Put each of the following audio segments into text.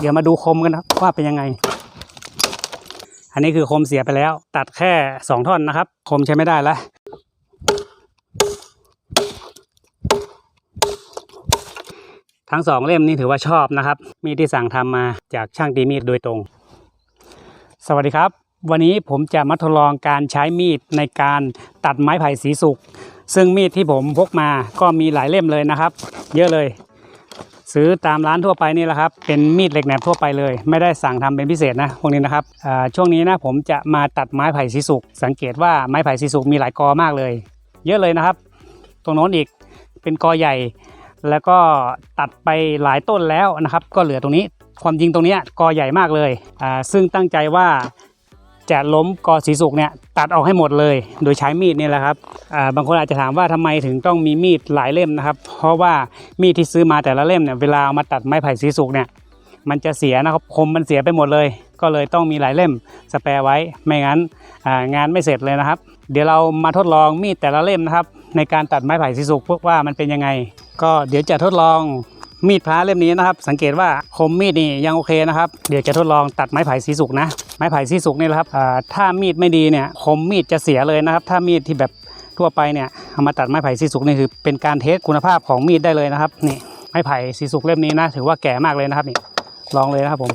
เดี๋ยวมาดูคมกันนะครับว่าเป็นยังไง อันนี้คือคมเสียไปแล้ว ตัดแค่สองท่อนนะครับ คมใช้ไม่ได้แล้วทั้งสองเล่มนี้ถือว่าชอบนะครับ มีดที่สั่งทำมาจากช่างตีมีดโดยตรง สวัสดีครับ วันนี้ผมจะมาทดลองการใช้มีดในการตัดไม้ไผ่สีสุก ซึ่งมีดที่ผมพกมาก็มีหลายเล่มเลยนะครับ เยอะเลย ซื้อตามร้านทั่วไปนี่แหละครับ เป็นมีดเหล็กแหนบทั่วไปเลย ไม่ได้สั่งทำเป็นพิเศษนะพวกนี้นะครับช่วงนี้นะผมจะมาตัดไม้ไผ่สีสุก สังเกตว่าไม้ไผ่สีสุกมีหลายกอมากเลย เยอะเลยนะครับ ตรงโน้นอีกเป็นกอใหญ่ แล้วก็ตัดไปหลายต้นแล้วนะครับ ก็เหลือตรงนี้ความจริงตรงนี้กอใหญ่มากเลยอ่าซึ่งตั้งใจว่า จะล้มกอสีสุกเนี่ยตัดออกให้หมดเลย โดยใช้มีดนี่แหละครับบางคนอาจจะถามว่าทำไมถึงต้องมีมีดหลายเล่มนะครับ เพราะว่ามีดที่ซื้อมาแต่ละเล่มเนี่ยเวลาเอามาตัดไม้ไผ่สีสุกเนี่ยมันจะเสียนะครับคมมันเสียไปหมดเลย ก็เลยต้องมีหลายเล่มสแปร์ไว้ไม่งั้นงานไม่เสร็จเลยนะครับ เดี๋ยวเรามาทดลองมีดแต่ละเล่มนะครับ ในการตัดไม้ไผ่สีสุกพวกว่ามันเป็นยังไง ก็เดี๋ยวจะทดลอง มีดพระเล่มนี้นะครับ สังเกตว่าคมมีดนี่ยังโอเคนะครับ เดี๋ยวจะทดลองตัดไม้ไผ่สีสุกนะ ไม้ไผ่สีสุกนี่แหละครับถ้ามีดไม่ดีเนี่ยคมมีดจะเสียเลยนะครับ ถ้ามีดที่แบบทั่วไปเนี่ยเอามาตัดไม้ไผ่สีสุกนี่คือเป็นการเทสคุณภาพของมีดได้เลยนะครับนี่ไม้ไผ่สีสุกเล่มนี้นะถือว่าแก่มากเลยนะครับนี่ลองเลยนะครับผม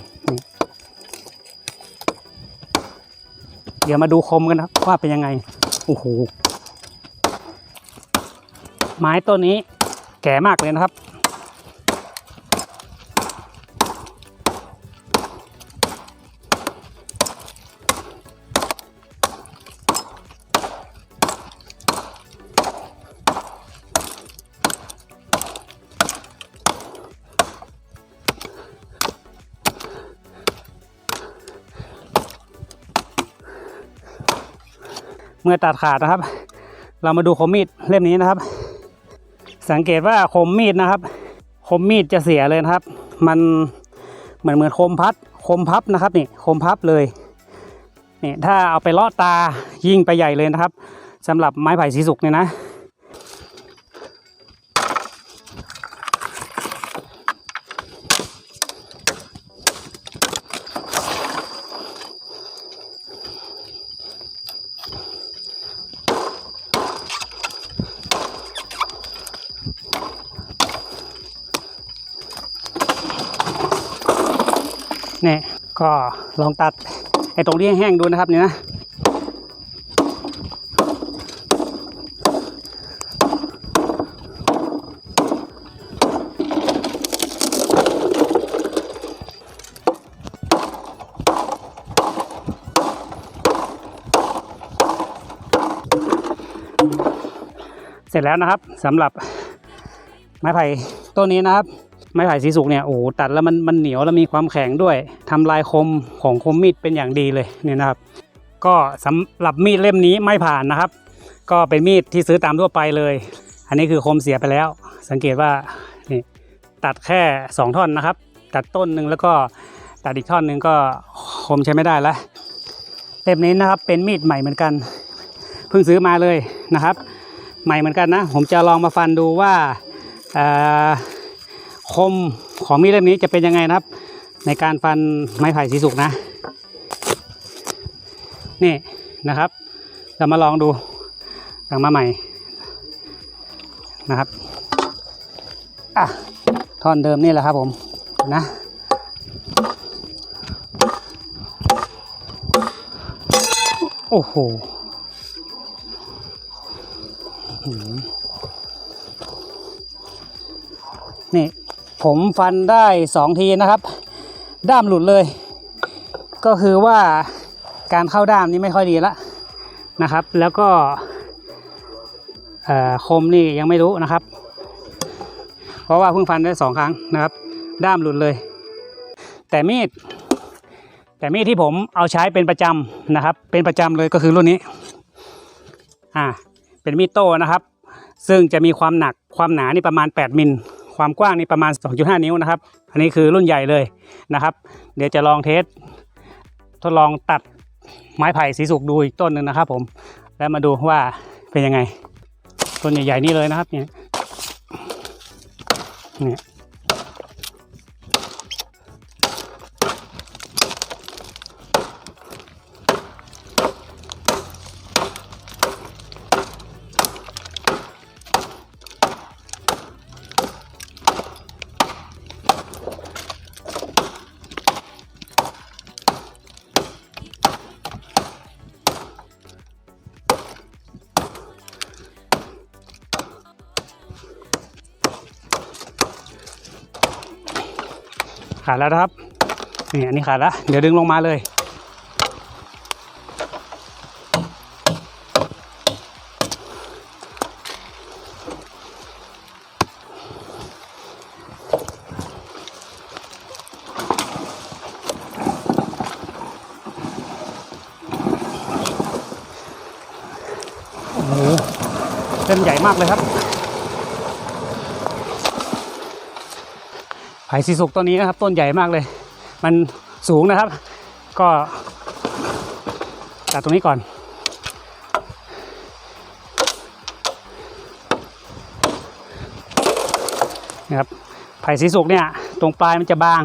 เดี๋ยวมาดูคมกันนะครับว่าเป็นยังไงโอ้โหไม้ต้นนี้แก่มากเลยนะครับ เมื่อตัดขาดนะครับ เรามาดูคมมีดเล่มนี้นะครับ สังเกตว่าคมมีดนะครับ คมมีดจะเสียเลยนะครับ มันเหมือนเหมือนคมพัดคมพับนะครับนี่คมพับเลยนี่ถ้าเอาไปเลาะตายิ่งไปใหญ่เลยนะครับสำหรับไม้ไผ่สีสุกเนี่ยนะ นี่ยก็ลองตัดไอ้ตรงที่แห้งๆดูนะครับเนี่ยนะเสร็จแล้วนะครับสำหรับไม้ไผ่ต้นนี้นะครับ ไม้ไผ่สีสุกเนี่ยโอ้โหตัดแล้วมันมันเหนียวแล้วมีความแข็งด้วยทำลายคมของคมมีดเป็นอย่างดีเลยเนี่ยนะครับ ก็สำหรับมีดเล่มนี้ไม่ผ่านนะครับ ก็เป็นมีดที่ซื้อตามทั่วไปเลย อันนี้คือคมเสียไปแล้ว สังเกตว่านี่ตัดแค่สองท่อนนะครับ ตัดต้นหนึ่งแล้วก็ตัดอีกท่อนหนึ่งก็คมใช้ไม่ได้แล้วเล่มนี้นะครับเป็นมีดใหม่เหมือนกันเพิ่งซื้อมาเลยนะครับ ใหม่เหมือนกันนะ ผมจะลองมาฟันดูว่าเอ่อ คมของมีดเล่มนี้จะเป็นยังไงนะครับ ในการฟันไม้ไผ่สีสุกนะ นี่นะครับ เรามาลองดูสั่งมาใหม่นะครับอะท่อนเดิมนี่แหละครับผมนะโอ้โหนี่ ผมฟันได้สองทีนะครับ ด้ามหลุดเลย ก็คือว่าการเข้าด้ามนี้ไม่ค่อยดีละนะครับ แล้วก็คมนี่ยังไม่รู้นะครับ เพราะว่าเพิ่งฟันได้สองครั้งนะครับ ด้ามหลุดเลย แต่มีดแต่มีดที่ผมเอาใช้เป็นประจำนะครับ เป็นประจำเลยก็คือรุ่นนี้อ่าเป็นมีดโต้นะครับ ซึ่งจะมีความหนักความหนานี่ประมาณ 8 มิล ความกว้างนี่ประมาณ 2.5 นิ้วนะครับ อันนี้คือรุ่นใหญ่เลยนะครับ เดี๋ยวจะลองเทสทดลองตัดไม้ไผ่สีสุกดูอีกต้นหนึ่งนะครับผม แล้วมาดูว่าเป็นยังไง ต้นใหญ่ๆนี่เลยนะครับเนี่ยเนี่ย ดแล้วครับนี่อันนี้ขาดแล้วเดี๋ยวดึงลงมาเลย โอ้โหเส้นใหญ่มากเลยครับ ไผ่สีสุกต้นนี้นะครับ ต้นใหญ่มากเลย มันสูงนะครับ ก็ตัดตรงนี้ก่อน นะครับไผ่สีสุกเนี่ย ตรงปลายมันจะบาง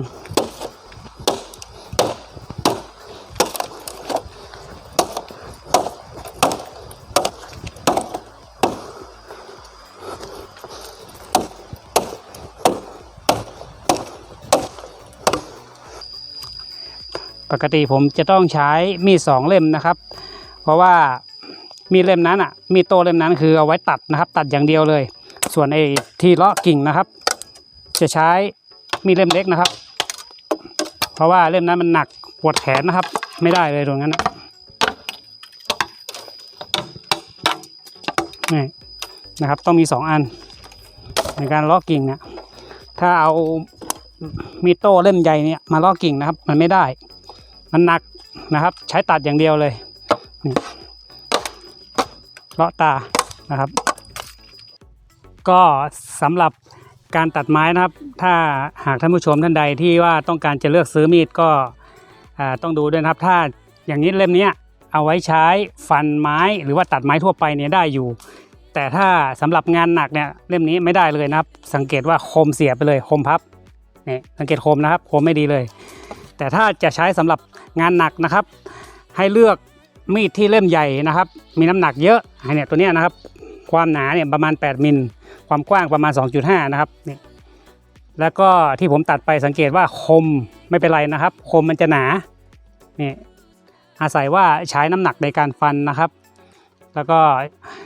ปกติผมจะต้องใช้มีดสองเล่มนะครับ เพราะว่ามีดเล่มนั้นอะ มีดโตเล่มนั้นคือเอาไว้ตัดนะครับ ตัดอย่างเดียวเลย ส่วนไอ้ที่เลาะกิ่งนะครับ จะใช้มีดเล่มเล็กนะครับ เพราะว่าเล่มนั้นมันหนักปวดแขนนะครับ ไม่ได้เลยตรงนั้นนี่นะครับ ต้องมีสองอัน ในการเลาะกิ่งเนี่ยถ้าเอามีดโต้เล่มใหญ่เนี่ยมาเลาะกิ่งนะครับ มันไม่ได้ มันหนักนะครับ ใช้ตัดอย่างเดียวเลยนี่เลาะตานะครับ ก็สำหรับการตัดไม้นะครับ ถ้าหากท่านผู้ชมท่านใดที่ว่าต้องการจะเลือกซื้อมีดก็ต้องดูด้วยนะครับ ถ้าอย่างนี้เล่มนี้เอาไว้ใช้ฟันไม้หรือว่าตัดไม้ทั่วไปเนี่ยได้อยู่ แต่ถ้าสำหรับงานหนักเนี่ยเล่มนี้ไม่ได้เลยนะครับ สังเกตว่าคมเสียไปเลยคมพับนี่สังเกตคมนะครับคมไม่ดีเลย แต่ถ้าจะใช้สำหรับงานหนักนะครับ ให้เลือกมีดที่เล่มใหญ่นะครับ มีน้ำหนักเยอะให้เนี่ยตัวนี้นะครับ ความหนาเนี่ยประมาณ 8 มิล ความกว้างประมาณ 2.5 นะครับนี่แล้วก็ที่ผมตัดไปสังเกตว่าคมไม่เป็นไรนะครับ คมมันจะหนานี่อาศัยว่าใช้น้ำหนักในการฟันนะครับ แล้วก็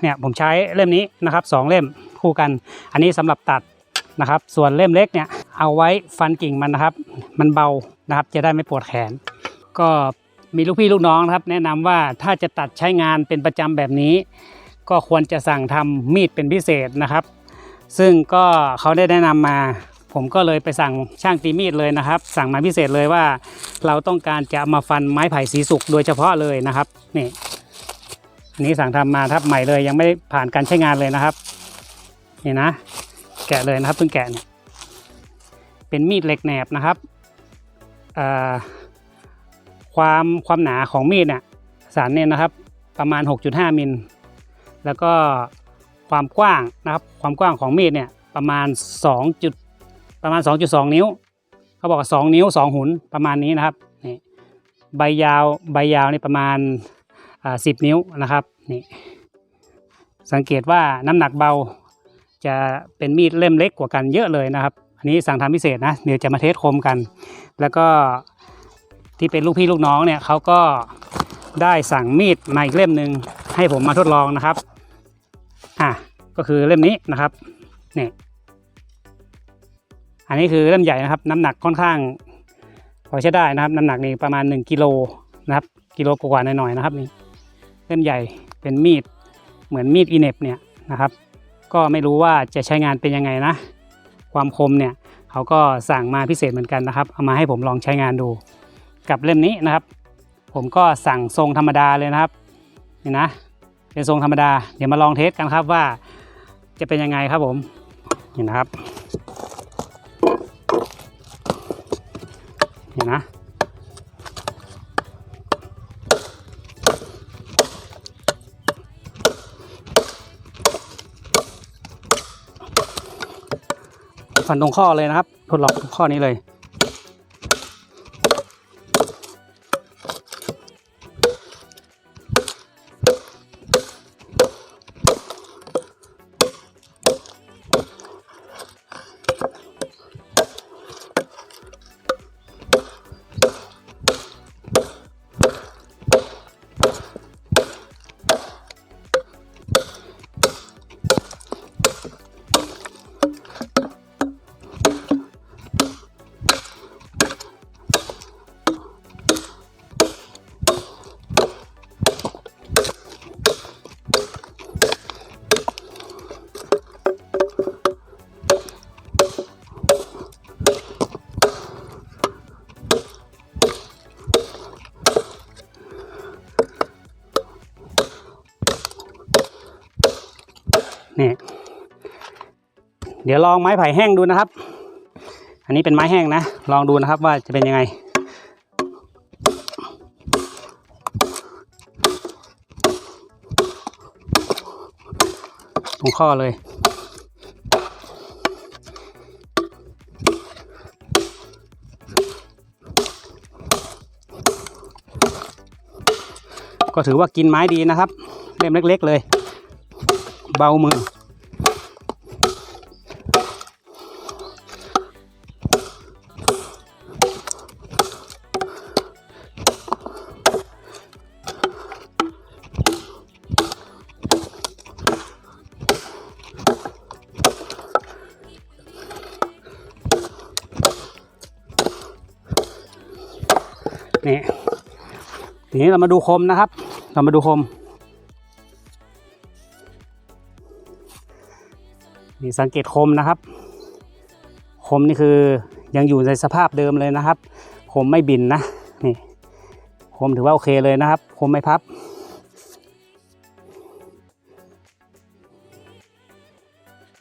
เนี่ยผมใช้เล่มนี้นะครับสองเล่มคู่กัน อันนี้สำหรับตัดนะครับ ส่วนเล่มเล็กเนี่ย เอาไว้ฟันกิ่งมันนะครับ มันเบานะครับ จะได้ไม่ปวดแขน ก็มีลูกพี่ลูกน้องนะครับ แนะนำว่าถ้าจะตัดใช้งานเป็นประจำแบบนี้ ก็ควรจะสั่งทำมีดเป็นพิเศษนะครับ ซึ่งก็เขาได้แนะนำมา ผมก็เลยไปสั่งช่างตีมีดเลยนะครับ สั่งมาพิเศษเลยว่า เราต้องการจะมาฟันไม้ไผ่สีสุกโดยเฉพาะเลยนะครับนี่นี้สั่งทำมาครับใหม่เลยยังไม่ผ่านการใช้งานเลยนะครับนี่นะ แกะเลยนะครับเพิ่งแกะเนี่ย เป็นมีดเหล็กแหนบนะครับความความหนาของมีดเนี่ยสันเนี่ยนะครับประมาณ 6.5 มิล แล้วก็ความกว้างนะครับความกว้างของมีดเนี่ยประมาณ2จุดประมาณ 2.2 นิ้ว เขาบอกว่า 2 นิ้ว 2 หุนประมาณนี้นะครับนี่ใบยาวใบยาวนี่ประมาณอ่า10นิ้วนะครับนี่สังเกตว่าน้ำหนักเบาจะเป็นมีดเล่มเล็กกว่ากันเยอะเลยนะครับ อันนี้สั่งทำพิเศษนะเดี๋ยวจะมาเทสคมกัน แล้วก็ที่เป็นลูกพี่ลูกน้องเนี่ยเขาก็ได้สั่งมีดมาอีกเล่มหนึ่งให้ผมมาทดลองนะครับอะก็คือเล่มนี้นะครับนี่อันนี้คือเล่มใหญ่นะครับ น้ำหนักค่อนข้างพอใช้ได้นะครับ น้ำหนักนี่ประมาณ 1กิโลนะครับกิโลกว่าหน่อยๆนะครับนี่เล่มใหญ่เป็นมีดเหมือนมีดอีเน็บเนี่ยนะครับ ก็ไม่รู้ว่าจะใช้งานเป็นยังไงนะ ความคมเนี่ยเขาก็สั่งมาพิเศษเหมือนกันนะครับเอามาให้ผมลองใช้งานดู กับเล่มนี้นะครับ ผมก็สั่งทรงธรรมดาเลยนะครับนี่นะเป็นทรงธรรมดา เดี๋ยวมาลองเทสกันครับว่าจะเป็นยังไงครับผมนี่นะครับนี่นะ ฟันตรงข้อเลยนะครับ ทดลองข้อนี้เลย นี่เดี๋ยวลองไม้ไผ่แห้งดูนะครับ อันนี้เป็นไม้แห้งนะ ลองดูนะครับว่าจะเป็นยังไง ตรงข้อเลยก็ถือว่ากินไม้ดีนะครับ เล่มเล็ก ๆ เลย เบามือ นี่ทีนี้เรามาดูคมนะครับ เรามาดูคม นี่สังเกตคมนะครับ คมนี่คือยังอยู่ในสภาพเดิมเลยนะครับ คมไม่บินนะนี่คมถือว่าโอเคเลยนะครับ คมไม่พับ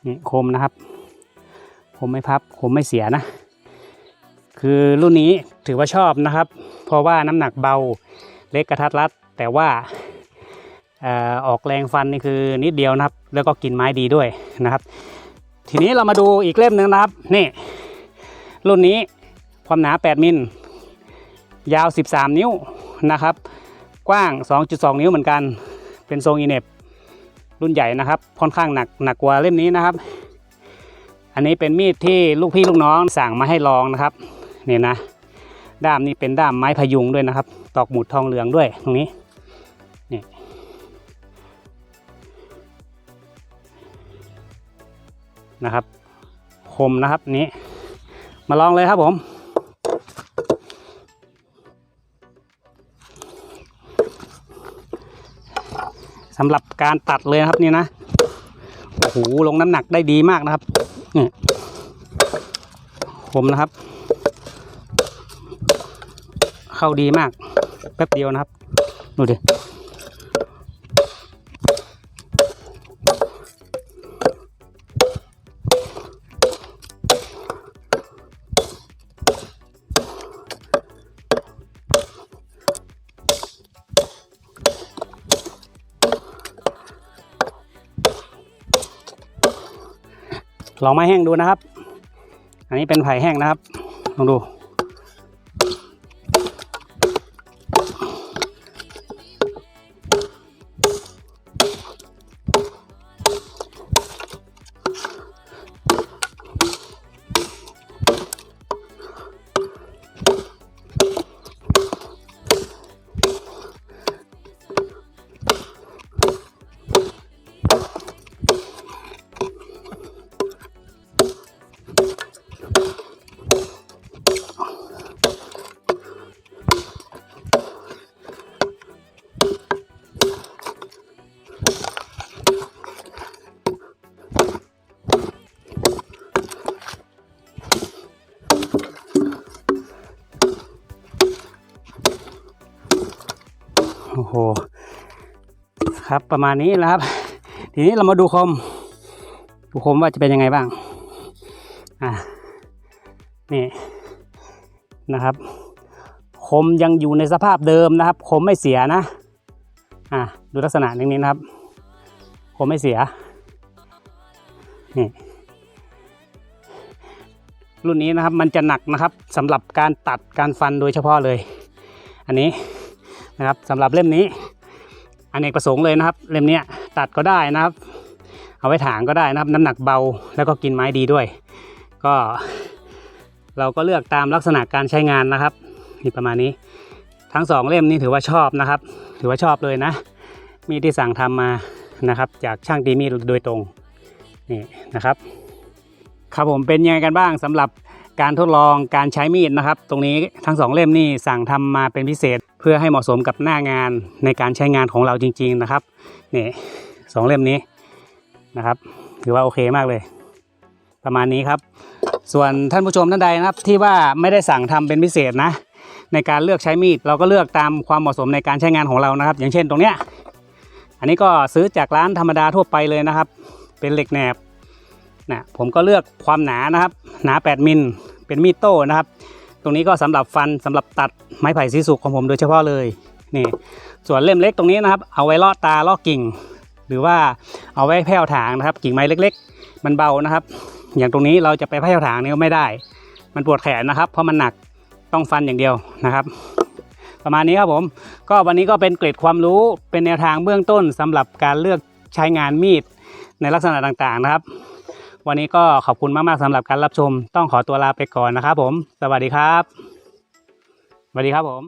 นี่คมนะครับ คมไม่พับ คมไม่เสียนะ คือรุ่นนี้ถือว่าชอบนะครับ เพราะว่าน้ำหนักเบาเล็กกระทัดรัดแต่ว่า ออกแรงฟันนี่คือนิดเดียวนะครับ แล้วก็กินไม้ดีด้วยนะครับ ทีนี้เรามาดูอีกเล่มหนึ่งนะครับนี่รุ่นนี้ความหนา 8 มิล ยาว 13 นิ้วนะครับ กว้าง 2.2 นิ้วเหมือนกัน เป็นทรงอีเนบรุ่นใหญ่นะครับ ค่อนข้างหนักหนักกว่าเล่มนี้นะครับ อันนี้เป็นมีดที่ลูกพี่ลูกน้องสั่งมาให้ลองนะครับนี่นะ ด้ามนี่เป็นด้ามไม้พยุงด้วยนะครับ ตอกหมุดทองเหลืองด้วยตรงนี้ นะครับ คมนะครับนี้ มาลองเลยครับผม สำหรับการตัดเลยครับนี่นะ โอ้โห ลงน้ำหนักได้ดีมากนะครับ นี่ คมนะครับ เข้าดีมาก แป๊บเดียวนะครับ ดูดิ ลองไม้แห้งดูนะครับ อันนี้เป็นไผ่แห้งนะครับลองดู หครับประมาณนี้แล้วครับ ทีนี้เรามาดูคมดูคมว่าจะเป็นยังไงบ้างอ่านี่นะครับคมยังอยู่ในสภาพเดิมนะครับคมไม่เสียนะอ่าดูลักษณะอย่างนี้นะครับคมไม่เสียนี่รุ่นนี้นะครับมันจะหนักนะครับสำหรับการตัดการฟันโดยเฉพาะเลย อันนี้ นะครับสำหรับเล่มนี้อนเนกประสงค์เลยนะครับ เล่มนี้ตัดก็ได้นะครับ เอาไว้ถางก็ได้นะครับ น้ำหนักเบาแล้วก็กินไม้ดีด้วย ก็ เราก็เลือกตามลักษณะการใช้งานนะครับนี่ประมาณนี้ ทั้งสองเล่มนี้ถือว่าชอบนะครับ ถือว่าชอบเลยนะ มีที่สั่งทำมานะครับ จากช่างตีมีดโดยตรงนี่นะครับ ครับผมเป็นยังไงกันบ้างสำหรับ การทดลองการใช้มีดนะครับ ตรงนี้ทั้งสองเล่มนี่สั่งทำมาเป็นพิเศษเพื่อให้เหมาะสมกับหน้างานในการใช้งานของเราจริง ๆนะครับนี่สองเล่มนี้นะครับถือว่าโอเคมากเลย ประมาณนี้ครับ ส่วนท่านผู้ชมท่านใดนะครับที่ว่าไม่ได้สั่งทำเป็นพิเศษนะ ในการเลือกใช้มีดเราก็เลือกตามความเหมาะสมในการใช้งานของเรานะครับ อย่างเช่นตรงเนี้ยอันนี้ก็ซื้อจากร้านธรรมดาทั่วไปเลยนะครับ เป็นเหล็กแหนบ นะผมก็เลือกความหนานะครับ หนา 8 มิลเป็นมีดโต้นะครับ ตรงนี้ก็สำหรับฟันสำหรับตัดไม้ไผ่สีสุกของผมโดยเฉพาะเลยนี่ส่วนเล่มเล็กตรงนี้นะครับ เอาไว้ลอดตาลอกกิ่ง หรือว่าเอาไว้แผ่วถางนะครับ กิ่งไม้เล็ก ๆ มันเบานะครับ อย่างตรงนี้เราจะไปแผ่วถางนี่ก็ไม่ได้ มันปวดแขนนะครับ เพราะมันหนักต้องฟันอย่างเดียวนะครับประมาณนี้ครับผม ก็วันนี้ก็เป็นเกร็ดความรู้เป็นแนวทางเบื้องต้นสำหรับการเลือกใช้งานมีดในลักษณะต่างๆนะครับ วันนี้ก็ขอบคุณมากๆสำหรับการรับชม ต้องขอตัวลาไปก่อนนะครับผม สวัสดีครับสวัสดีครับผม